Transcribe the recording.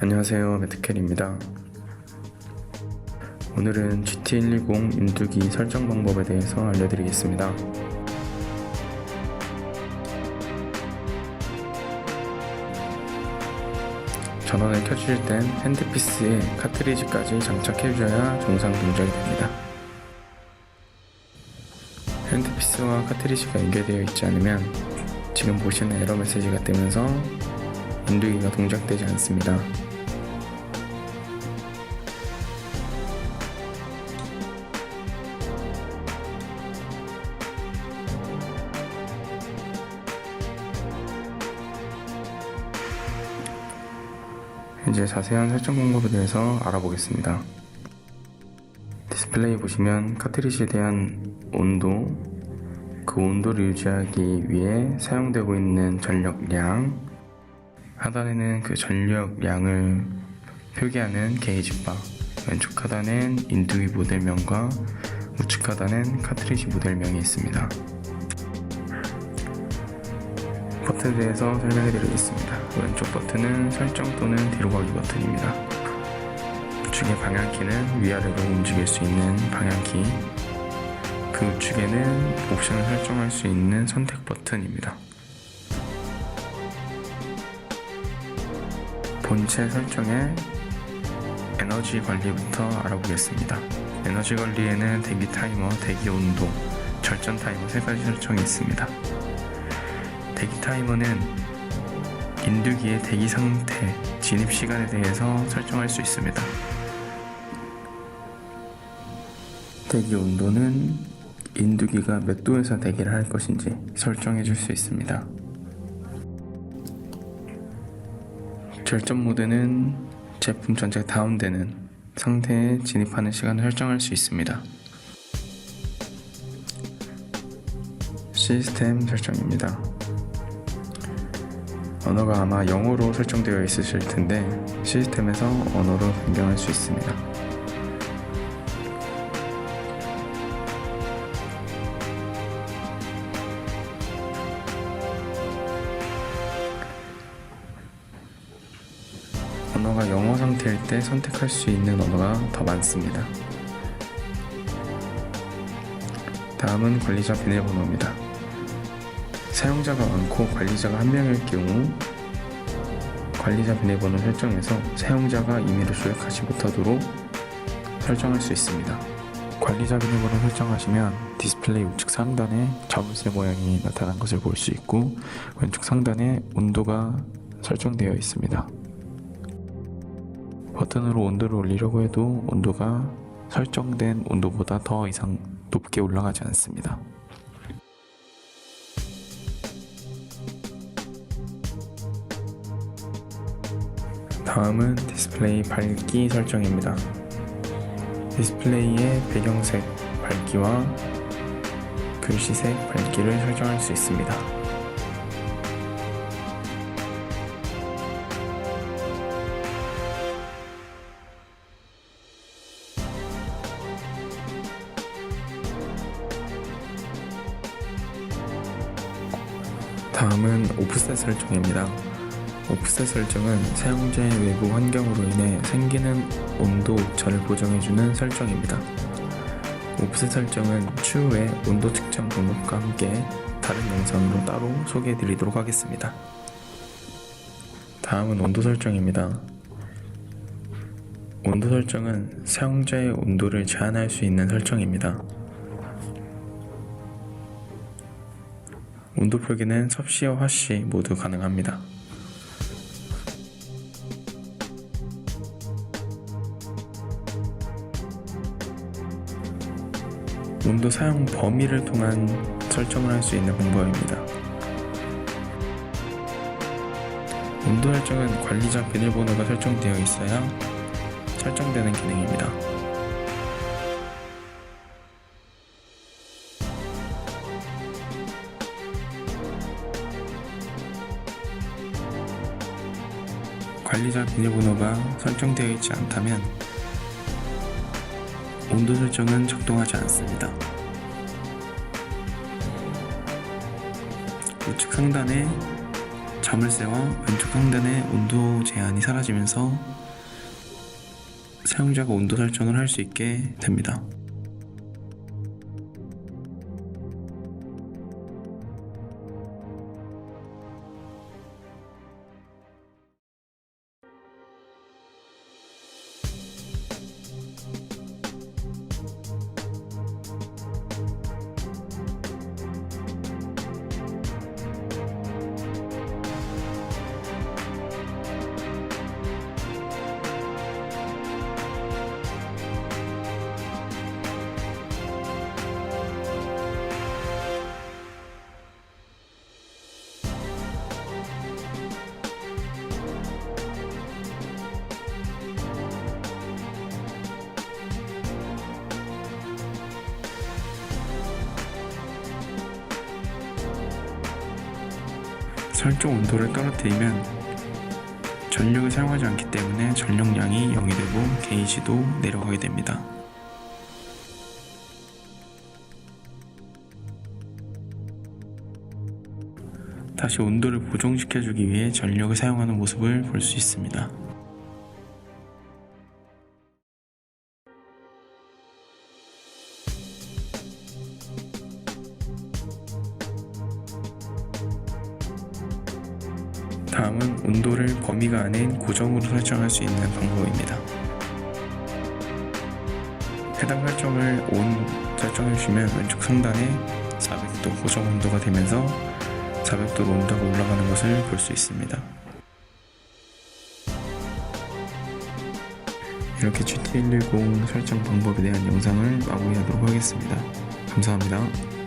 안녕하세요. 매트켈입니다. 오늘은 GT120 인두기 설정 방법에 대해서 알려드리겠습니다. 전원을 켜주실 땐 핸드피스에 카트리지까지 장착해줘야 정상 동작이 됩니다. 핸드피스와 카트리지가 연결되어 있지 않으면 지금 보시는 에러 메시지가 뜨면서 인두기가 동작되지 않습니다. 이제 자세한 설정 방법에 대해서 알아보겠습니다. 디스플레이 보시면 카트리지에 대한 온도, 그 온도를 유지하기 위해 사용되고 있는 전력량, 하단에는 그 전력량을 표기하는 게이지 바, 왼쪽 하단엔 인두기 모델명과 우측 하단엔 카트리지 모델명이 있습니다. 버튼에 대해서 설명해 드리겠습니다. 왼쪽 버튼은 설정 또는 뒤로 가기 버튼입니다. 우측의 방향키는 위아래로 움직일 수 있는 방향키, 그 우측에는 옵션을 설정할 수 있는 선택 버튼입니다. 본체 설정에 에너지 관리부터 알아보겠습니다. 에너지 관리에는 대기 타이머, 대기 온도, 절전 타이머 세 가지 설정이 있습니다. 대기 타이머는 인두기의 대기 상태, 진입 시간에 대해서 설정할 수 있습니다. 대기 온도는 인두기가 몇 도에서 대기를 할 것인지 설정해 줄 수 있습니다. 절전 모드는 제품 전체 다운되는 상태에 진입하는 시간을 설정할 수 있습니다. 시스템 설정입니다. 언어가 아마 영어로 설정되어 있으실 텐데 시스템에서 언어로 변경할 수 있습니다. 언어가 영어 상태일 때 선택할 수 있는 언어가 더 많습니다. 다음은 관리자 비밀번호입니다. 사용자가 많고 관리자가 한 명일 경우 관리자 비밀번호 설정에서 사용자가 임의로 조작하지 못하도록 설정할 수 있습니다. 관리자 비밀번호 설정하시면 디스플레이 우측 상단에 자물쇠 모양이 나타난 것을 볼 수 있고 왼쪽 상단에 온도가 설정되어 있습니다. 버튼으로 온도를 올리려고 해도 온도가 설정된 온도보다 더 이상 높게 올라가지 않습니다. 다음은 디스플레이 밝기 설정입니다. 디스플레이의 배경색 밝기와 글씨색 밝기를 설정할 수 있습니다. 다음은 오프셋 설정입니다. 오프셋 설정은 사용자의 외부 환경으로 인해 생기는 온도 오차를 보정해주는 설정입니다. 오프셋 설정은 추후에 온도 측정 방법과 함께 다른 영상으로 따로 소개해드리도록 하겠습니다. 다음은 온도 설정입니다. 온도 설정은 사용자의 온도를 제한할 수 있는 설정입니다. 온도 표기는 섭씨와 화씨 모두 가능합니다. 온도 사용 범위를 통한 설정을 할 수 있는 방법입니다. 온도 설정은 관리자 비밀번호가 설정되어 있어야 설정되는 기능입니다. 관리자 비밀번호가 설정되어 있지 않다면 온도 설정은 작동하지 않습니다. 우측 상단에 자물쇠와 왼쪽 상단의 온도 제한이 사라지면서 사용자가 온도 설정을 할 수 있게 됩니다. 설정 온도를 떨어뜨리면 전력을 사용하지 않기 때문에 전력량이 0이 되고 게이지도 내려가게 됩니다. 다시 온도를 보정시켜주기 위해 전력을 사용하는 모습을 볼 수 있습니다. 다음은 온도를 범위가 아닌 고정으로 설정할 수 있는 방법입니다. 해당 설정을 ON 설정해 주시면 왼쪽 상단에 400도 고정 온도가 되면서 400도로 온도가 올라가는 것을 볼 수 있습니다. 이렇게 GT110 설정 방법에 대한 영상을 마무리하도록 하겠습니다. 감사합니다.